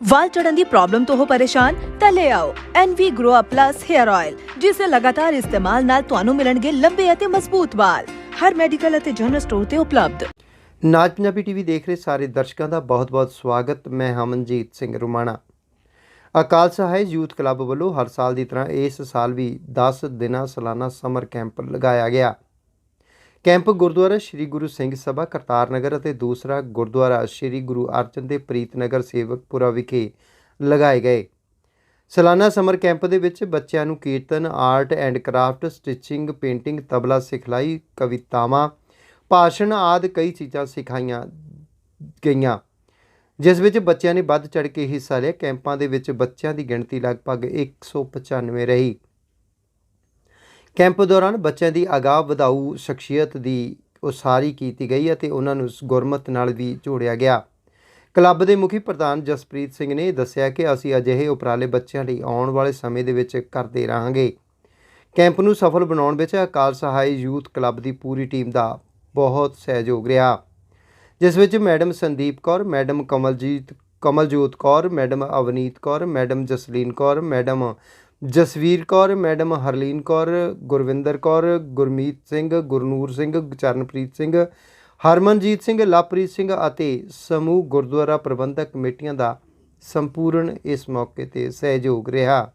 ਵਾਲ ਝੜਨ ਦੀ problem ਤੋਂ ਹੋ ਪਰੇਸ਼ਾਨ, ਤਾਂ ਲੈ ਆਓ NV Grow Up Plus Hair Oil ਜਿਸ ਦੇ ਲਗਾਤਾਰ ਇਸਤੇਮਾਲ ਨਾਲ ਤੁਹਾਨੂੰ ਮਿਲਣਗੇ ਲੰਬੇ ਅਤੇ ਮਜ਼ਬੂਤ ਵਾਲ। ਹਰ ਮੈਡੀਕਲ ਅਤੇ ਜਨਰਲ ਸਟੋਰ ਤੇ ਉਪਲਬਧ। ਨਾਜ ਪੰਜਾਬੀ ਟੀਵੀ ਦੇਖ ਰਹੇ ਸਾਰੇ ਦਰਸ਼ਕਾਂ ਦਾ ਬਹੁਤ-ਬਹੁਤ ਸਵਾਗਤ। ਮੈਂ ਹਮਨਜੀਤ ਸਿੰਘ ਰੁਮਾਣਾ। ਅਕਾਲ ਸਹਾਇ ਯੂਥ ਕਲੱਬ ਵੱਲੋਂ ਹਰ ਸਾਲ ਦੀ ਤਰ੍ਹਾਂ ਇਸ ਸਾਲ ਵੀ 10 ਦਿਨਾਂ ਸਾਲਾਨਾ ਸਮਰ ਕੈਂਪ ਲਗਾਇਆ ਗਿਆ। ਕੈਂਪ ਗੁਰਦੁਆਰਾ ਸ੍ਰੀ ਗੁਰੂ ਸਿੰਘ ਸਭਾ, ਕਰਤਾਰ ਨਗਰ ਅਤੇ ਦੂਸਰਾ ਗੁਰਦੁਆਰਾ ਸ੍ਰੀ ਗੁਰੂ ਅਰਜਨ ਦੇਵ ਪ੍ਰੀਤ ਨਗਰ ਸੇਵਕਪੁਰਾ ਵਿਖੇ ਲਗਾਏ ਗਏ। ਸਾਲਾਨਾ ਸਮਰ ਕੈਂਪ ਦੇ ਵਿੱਚ ਬੱਚਿਆਂ ਨੂੰ kirtan, art and craft, stitching, painting, tabla ਸਿਖਲਾਈ, ਕਵਿਤਾਵਾਂ, ਭਾਸ਼ਣ ਆਦਿ ਕਈ ਚੀਜ਼ਾਂ ਸਿਖਾਈਆਂ ਗਈਆਂ, ਜਿਸ ਵਿੱਚ ਬੱਚਿਆਂ ਨੇ ਵੱਧ ਚੜ ਕੇ ਹਿੱਸਾ ਲਿਆ। ਕੈਂਪਾਂ ਦੇ ਵਿੱਚ ਬੱਚਿਆਂ ਦੀ ਗਿਣਤੀ ਲਗਭਗ 195 ਰਹੀ। ਕੈਂਪ ਦੌਰਾਨ ਬੱਚਿਆਂ ਦੀ ਅਗਾਹ ਵਧਾਊ ਸ਼ਖਸੀਅਤ ਦੀ ਉਸਾਰੀ ਕੀਤੀ ਗਈ ਅਤੇ ਉਹਨਾਂ ਨੂੰ ਗੁਰਮਤ ਨਾਲ ਵੀ ਜੋੜਿਆ ਗਿਆ। ਕਲੱਬ ਦੇ ਮੁਖੀ ਪ੍ਰਧਾਨ ਜਸਪ੍ਰੀਤ ਸਿੰਘ ਨੇ ਦੱਸਿਆ ਕਿ ਅਸੀਂ ਅਜਿਹੇ ਉਪਰਾਲੇ ਬੱਚਿਆਂ ਲਈ ਆਉਣ ਵਾਲੇ ਸਮੇਂ ਦੇ ਵਿੱਚ ਕਰਦੇ ਰਹਾਂਗੇ। ਕੈਂਪ ਨੂੰ ਸਫਲ ਬਣਾਉਣ ਵਿੱਚ ਅਕਾਲ ਸਹਾਇ ਯੂਥ ਕਲੱਬ ਦੀ ਪੂਰੀ ਟੀਮ ਦਾ ਬਹੁਤ ਸਹਿਯੋਗ ਰਿਹਾ। ਜਿਸ ਵਿੱਚ madam Sandeep Kaur, madam Kamaljit, Kamaljot Kaur, madam Avneet Kaur, madam Jasleen Kaur, madam Jasvir Kaur, madam Harleen Kaur, Gurvinder Kaur, Gurmeet Singh, Gurnoor Singh, Charanpreet Singh, Harmanjit Singh Lovepreet Singh ਅਤੇ ਸਮੂਹ ਗੁਰਦੁਆਰਾ ਪ੍ਰਬੰਧਕ ਕਮੇਟੀਆਂ ਦਾ ਸੰਪੂਰਨ ਇਸ ਮੌਕੇ ਤੇ ਸਹਿਯੋਗ ਰਿਹਾ।